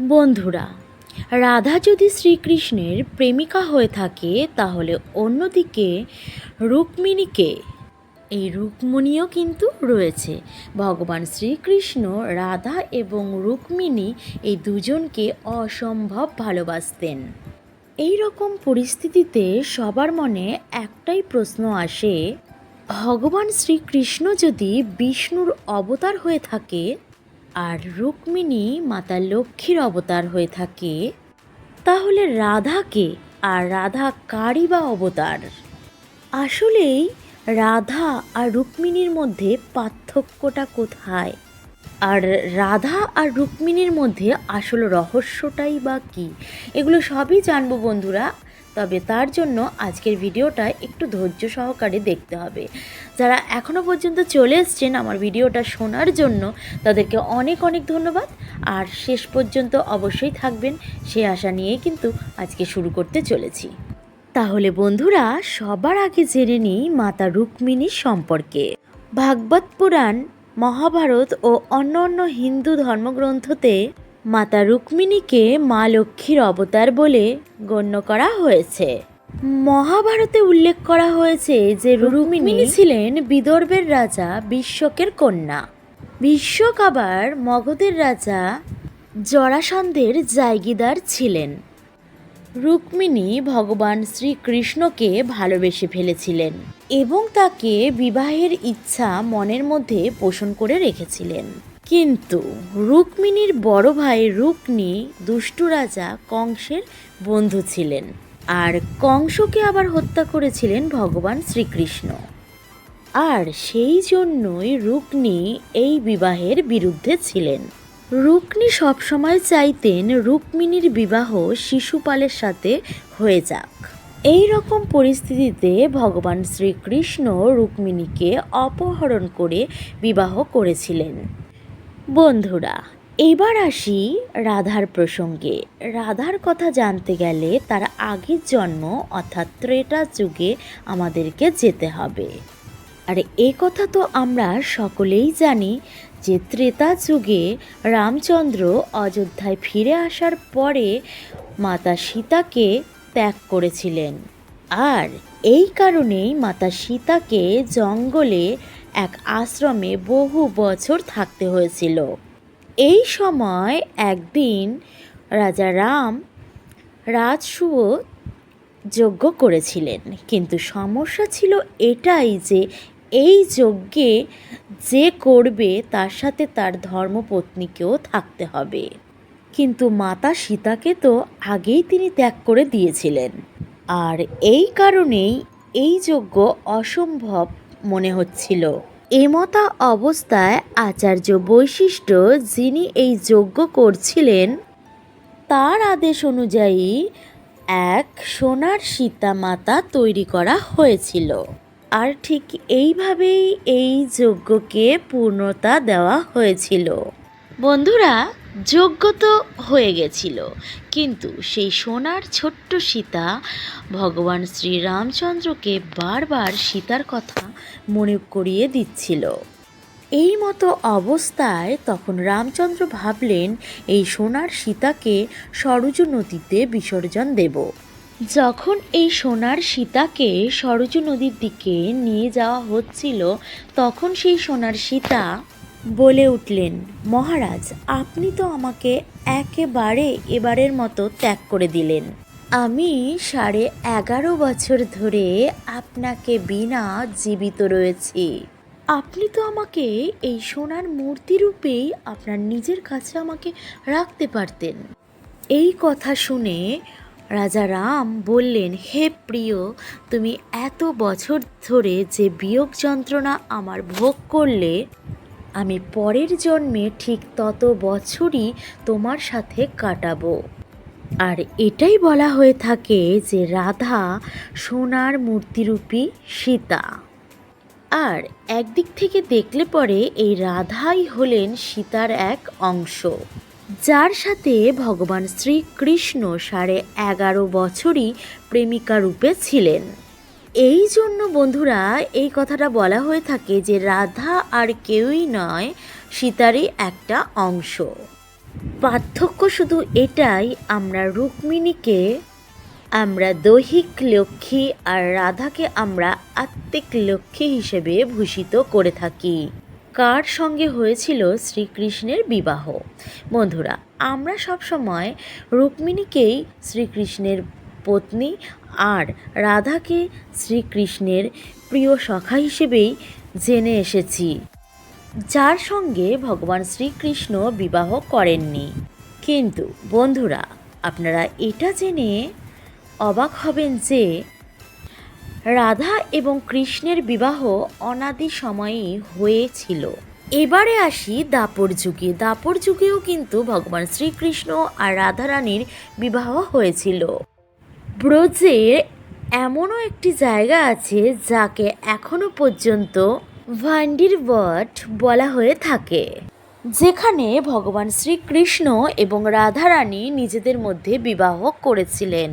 বন্ধুরা, রাধা যদি শ্রীকৃষ্ণের প্রেমিকা হয়ে থাকে, তাহলে অন্যদিকে রুক্মিণীকে, এই রুক্মিণীও কিন্তু রয়েছে। ভগবান শ্রীকৃষ্ণ, রাধা এবং রুক্মিণী এই দুজনকে অসম্ভব ভালোবাসতেন। এই রকম পরিস্থিতিতে সবার মনে একটাই প্রশ্ন আসে, ভগবান শ্রীকৃষ্ণ যদি বিষ্ণুর অবতার হয়ে থাকে আর রুক্মিণী মাতা লক্ষ্মীর অবতার হয়ে থাকে। তাহলে রাধাকে আর রাধা কারই বা অবতার? আসলেই রাধা আর রুক্মিণীর মধ্যে পার্থক্যটা কোথায়? আর রাধা আর রুক্মিণীর মধ্যে আসল রহস্যটাই বা কী? এগুলো সবই জানব বন্ধুরা। তবে তার জন্য আজকের ভিডিওটা একটু ধৈর্য সহকারে দেখতে হবে। যারা এখনও পর্যন্ত চলে এসছেন আমার ভিডিওটা শোনার জন্য, তাদেরকে অনেক অনেক ধন্যবাদ। আর শেষ পর্যন্ত অবশ্যই থাকবেন, সে আশা নিয়েই কিন্তু আজকে শুরু করতে চলেছি। তাহলে বন্ধুরা, সবার আগে জেনে নিই মাতা রুক্মিণীর সম্পর্কে। ভাগবত পুরাণ, মহাভারত ও অন্য অন্য হিন্দু ধর্মগ্রন্থতে মাতা রুক্মিণীকে মা লক্ষ্মীর অবতার বলে গণ্য করা হয়েছে। মহাভারতে উল্লেখ করা হয়েছে যে রুক্মিণী ছিলেন বিদর্ভের রাজা বিশ্বকের কন্যা। বিশ্বক আবার মগধের রাজা জরাসন্ধের জায়গিদার ছিলেন। রুক্মিণী ভগবান শ্রীকৃষ্ণকে ভালোবেসে ফেলেছিলেন এবং তাকে বিবাহের ইচ্ছা মনের মধ্যে পোষণ করে রেখেছিলেন। কিন্তু রুক্মিণীর বড় ভাই রুক্নি দুষ্টু রাজা কংসের বন্ধু ছিলেন আর কংসকে আবার হত্যা করেছিলেন ভগবান শ্রীকৃষ্ণ। আর সেই জন্যই রুক্নি এই বিবাহের বিরুদ্ধে ছিলেন। রুক্নি সবসময় চাইতেন রুক্মিণীর বিবাহ শিশুপালের সাথে হয়ে যাক। এই রকম পরিস্থিতিতে ভগবান শ্রীকৃষ্ণ রুক্মিণীকে অপহরণ করে বিবাহ করেছিলেন। বন্ধুরা, এবার আসি রাধার প্রসঙ্গে। রাধার কথা জানতে গেলে তার আগের জন্ম, অর্থাৎ ত্রেটা যুগে আমাদেরকে যেতে হবে। আর এ কথা তো আমরা সকলেই জানি যে ত্রেতা যুগে রামচন্দ্র অযোধ্যায় ফিরে আসার পরে মাতা সীতাকে ত্যাগ করেছিলেন। আর এই কারণেই মাতা সীতাকে জঙ্গলে এক আশ্রমে বহু বছর থাকতে হয়েছিল। এই সময় একদিন রাজা রাম রাজসুয় যজ্ঞ করেছিলেন। কিন্তু সমস্যা ছিল এটাই যে এই যজ্ঞে যে করবে তার সাথে তার ধর্মপত্নীকেও থাকতে হবে। কিন্তু মাতা সীতাকে তো আগেই তিনি ত্যাগ করে দিয়েছিলেন। আর এই কারণেই এই যজ্ঞ অসম্ভব মনে হচ্ছিল। এমতা অবস্থায় আচার্য বৈশিষ্ট্য যিনি এই যজ্ঞ করছিলেন, তার আদেশ অনুযায়ী এক সোনার সীতা মাতা তৈরি করা হয়েছিল। আর ঠিক এইভাবেই এই যজ্ঞকে পূর্ণতা দেওয়া হয়েছিল। বন্ধুরা যজ্ঞ তো হয়ে গেছিল। কিন্তু সেই সোনার ছোট্ট সীতা ভগবান শ্রীরামচন্দ্রকে বারবার সীতার কথা মনে করিয়ে দিচ্ছিল। এই মতো অবস্থায় তখন রামচন্দ্র ভাবলেন, এই সোনার সীতাকে সরজু নদীতে বিসর্জন দেব। যখন এই সোনার সীতাকে সরজু নদীর দিকে নিয়ে যাওয়া হচ্ছিল, তখন সেই সোনার সীতা বলে উঠলেন, মহারাজ, আপনি তো আমাকে একেবারে এবারের মতো ত্যাগ করে দিলেন। আমি সাড়ে এগারো বছর ধরে আপনাকে বিনা জীবিত রয়েছি। আপনি তো আমাকে এই সোনার মূর্তি রূপেই আপনার নিজের কাছে আমাকে রাখতে পারতেন। এই কথা শুনে রাজা রাম বললেন, হে প্রিয়, তুমি এত বছর ধরে যে বিয়োগ যন্ত্রণা আমার ভোগ করলে আমি পরের জন্মে ঠিক তত বছরই তোমার সাথে কাটাবো। আর এটাই বলা হয়ে থাকে যে রাধা সোনার মূর্তিরূপী সীতা। আর একদিক থেকে দেখলে পরে এই রাধাই হলেন সীতার এক অংশ। যার সাথে ভগবান শ্রীকৃষ্ণ সাড়ে এগারো বছরই প্রেমিকা রূপে ছিলেন। এই জন্য বন্ধুরা, এই কথাটা বলা হয়ে থাকে যে রাধা আর কেউই নয়, সীতারই একটা অংশ। পার্থক্য শুধু এটাই, আমরা রুক্মিণীকে, আমরা দৈহিক লক্ষ্মী আর রাধাকে আমরা আত্মিক লক্ষ্মী হিসেবে ভূষিত করে থাকি। কার সঙ্গে হয়েছিল শ্রীকৃষ্ণের বিবাহ? বন্ধুরা, আমরা সবসময় রুক্মিণীকেই শ্রীকৃষ্ণের পত্নী আর রাধাকে শ্রীকৃষ্ণের প্রিয় সখা হিসেবেই জেনে এসেছি। যার সঙ্গে ভগবান শ্রীকৃষ্ণ বিবাহ করেননি। কিন্তু বন্ধুরা, আপনারা এটা জেনে অবাক হবেন যে রাধা এবং কৃষ্ণের বিবাহ অনাদি সময়েই হয়েছিল। এবারে আসি দাপর যুগে। দাপর যুগেও কিন্তু ভগবান শ্রীকৃষ্ণ আর রাধারানীর বিবাহ হয়েছিল। ব্রজের এমনও একটি জায়গা আছে যাকে এখনও পর্যন্ত ভান্ডির বট বলা হয়ে থাকে, যেখানে ভগবান শ্রীকৃষ্ণ এবং রাধারানী নিজেদের মধ্যে বিবাহ করেছিলেন।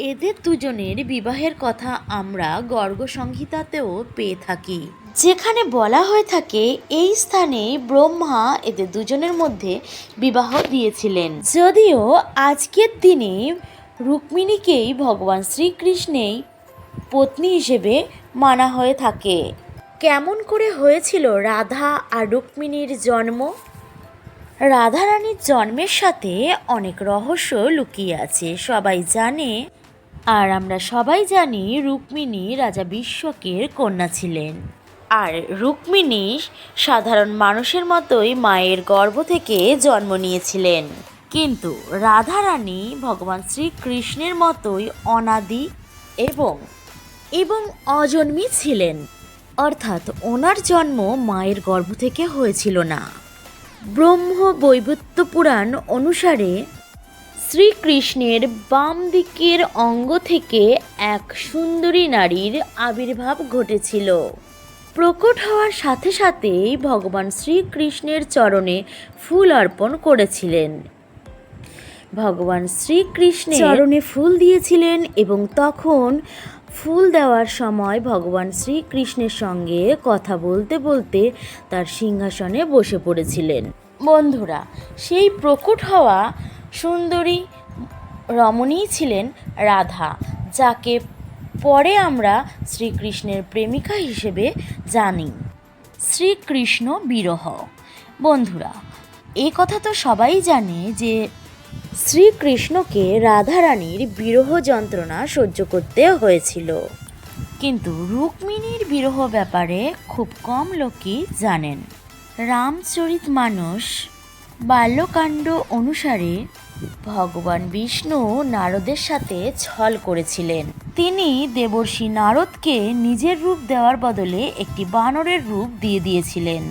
এদের দুজনের বিবাহের কথা আমরা গর্গ সংহিতাতেও পেয়ে থাকি। যেখানে বলা হয়ে থাকে, এই স্থানে ব্রহ্মা এদের দুজনের মধ্যে বিবাহ দিয়েছিলেন। যদিও আজকের দিনে রুক্মিণীকেই ভগবান শ্রীকৃষ্ণেই পত্নী হিসেবে মানা হয়ে থাকে। কেমন করে হয়েছিল রাধা আর রুক্মিণীর জন্ম? রাধারানীর জন্মের সাথে অনেক রহস্য লুকিয়ে আছে, সবাই জানে। আর আমরা সবাই জানি রুক্মিণী রাজা বিশ্বকের কন্যা ছিলেন। আর রুক্মিণী সাধারণ মানুষের মতোই মায়ের গর্ভ থেকে জন্ম নিয়েছিলেন। কিন্তু রাধারানী ভগবান শ্রীকৃষ্ণের মতোই অনাদি এবং এবং অজন্মী ছিলেন। অর্থাৎ ওনার জন্ম মায়ের গর্ভ থেকে হয়েছিল না। ব্রহ্ম বৈবত্য পুরাণ অনুসারে শ্রীকৃষ্ণের বাম দিকের অঙ্গ থেকে এক সুন্দরী নারীর আবির্ভাব ঘটেছিল। প্রকট হওয়ার সাথে সাথেই ভগবান শ্রীকৃষ্ণের চরণে ফুল অর্পণ করেছিলেন। ভগবান শ্রীকৃষ্ণের চরণে ফুল দিয়েছিলেন এবং তখন ফুল দেওয়ার সময় ভগবান শ্রীকৃষ্ণের সঙ্গে কথা বলতে বলতে তার সিংহাসনে বসে পড়েছিলেন। বন্ধুরা সেই প্রকট হওয়া সুন্দরী রমণী ছিলেন রাধা যাকে পরে আমরা শ্রীকৃষ্ণের প্রেমিকা হিসেবে জানি। শ্রীকৃষ্ণ বিরহ। বন্ধুরা এই কথা তো সবাই জানে যে শ্রীকৃষ্ণকে রাধারানীর বিরহ যন্ত্রণা সহ্য করতে হয়েছিল। কিন্তু রুক্মিণীর বিরহ ব্যাপারে খুব কম লোকই জানেন। রামচরিত মানুষ বাল্যকাণ্ড অনুসারে ভগবান বিষ্ণু নারদের সাথে ছল করেছিলেন। তিনি দেবর্ষী নারদকে নিজের রূপ দেওয়ার বদলে একটি বানরের রূপ দিয়ে দিয়েছিলেন।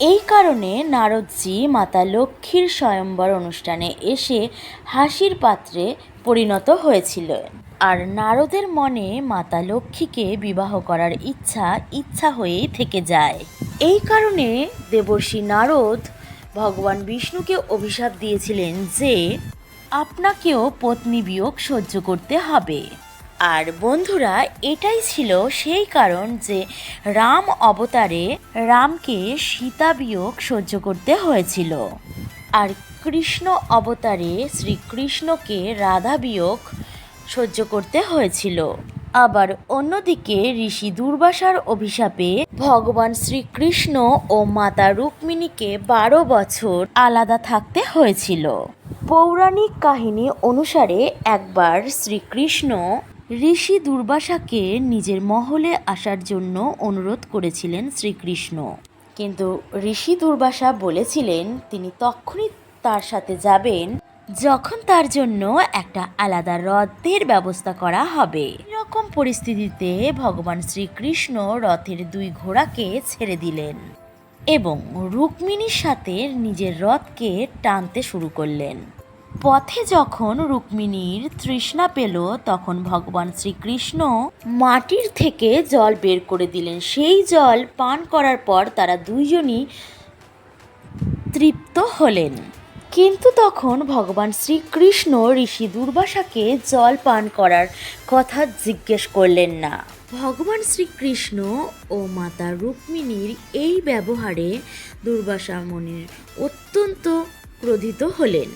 এই কারণে নারদজি মাতা লক্ষ্মীর স্বয়ম্বর অনুষ্ঠানে এসে হাসির পাত্রে পরিণত হয়েছিলেন আর নারদের মনে মাতা লক্ষ্মীকে বিবাহ করার ইচ্ছা ইচ্ছা হয়েই থেকে যায়। এই কারণে দেবর্ষী নারদ ভগবান বিষ্ণুকে অভিশাপ দিয়েছিলেন যে আপনাকেও পত্নী বিয়োগ সহ্য করতে হবে। আর বন্ধুরা, এটাই ছিল সেই কারণ যে রাম অবতারে রামকে সীতা বিয়োগ সহ্য করতে হয়েছিল। আর কৃষ্ণ অবতারে শ্রীকৃষ্ণকে রাধা বিয়োগ সহ্য করতে হয়েছিল। আবার অন্যদিকে ঋষি দুর্বাসার অভিশাপে ভগবান শ্রীকৃষ্ণ ও মাতা রুক্মিণীকে বারো বছর আলাদা থাকতে হয়েছিল। পৌরাণিক কাহিনী অনুসারে একবার শ্রীকৃষ্ণ ঋষি দুর্বাসাকে নিজের মহলে আসার জন্য অনুরোধ করেছিলেন শ্রীকৃষ্ণ। কিন্তু ঋষি দুর্বাসা বলেছিলেন, তিনি তখনই তার সাথে যাবেন যখন তার জন্য একটা আলাদা রথের ব্যবস্থা করা হবে। এরকম পরিস্থিতিতে ভগবান শ্রীকৃষ্ণ রথের দুই ঘোড়াকে ছেড়ে দিলেন এবং রুক্মিণীর সাথে নিজের রথকে টানতে শুরু করলেন। পথে যখন রুক্মিণীর তৃষ্ণা পেল, তখন ভগবান শ্রীকৃষ্ণ মাটির থেকে জল বের করে দিলেন। সেই জল পান করার পর তারা দুইজনই তৃপ্ত হলেন। কিন্তু তখন ভগবান শ্রীকৃষ্ণ ঋষি দুর্বাসাকে জল পান করার কথা জিজ্ঞেস করলেন না। ভগবান শ্রীকৃষ্ণ ও মাতা রুক্মিণীর এই ব্যবহারে দুর্বাসা মুনির অত্যন্ত ক্রোধিত হলেন।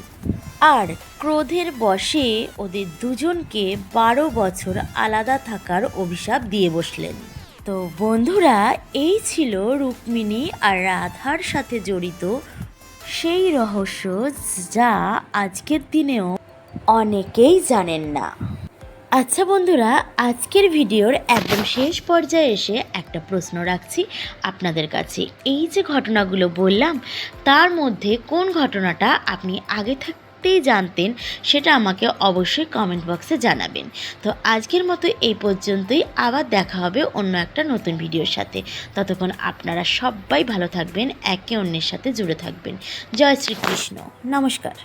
আর ক্রোধের বশে ওদের দুজনকে বারো বছর আলাদা থাকার অভিশাপ দিয়ে বসলেন। তো বন্ধুরা এই ছিল রুক্মিণী আর রাধার সাথে জড়িত সেই রহস্য যা আজকের দিনেও অনেকেই জানেন না। আচ্ছা বন্ধুরা, আজকের ভিডিওর একদম শেষ পর্যায়ে এসে একটা প্রশ্ন রাখছি আপনাদের কাছে। এই যে ঘটনাগুলো বললাম, তার মধ্যে কোন ঘটনাটা আপনি আগে থাকতেই জানতেন সেটা আমাকে অবশ্যই কমেন্ট বক্সে জানাবেন। তো আজকের মতো এই পর্যন্তই। আবার দেখা হবে অন্য একটা নতুন ভিডিওর সাথে। ততক্ষণ আপনারা সবাই ভালো থাকবেন, একে অন্যের সাথে জুড়ে থাকবেন। জয় শ্রীকৃষ্ণ। নমস্কার।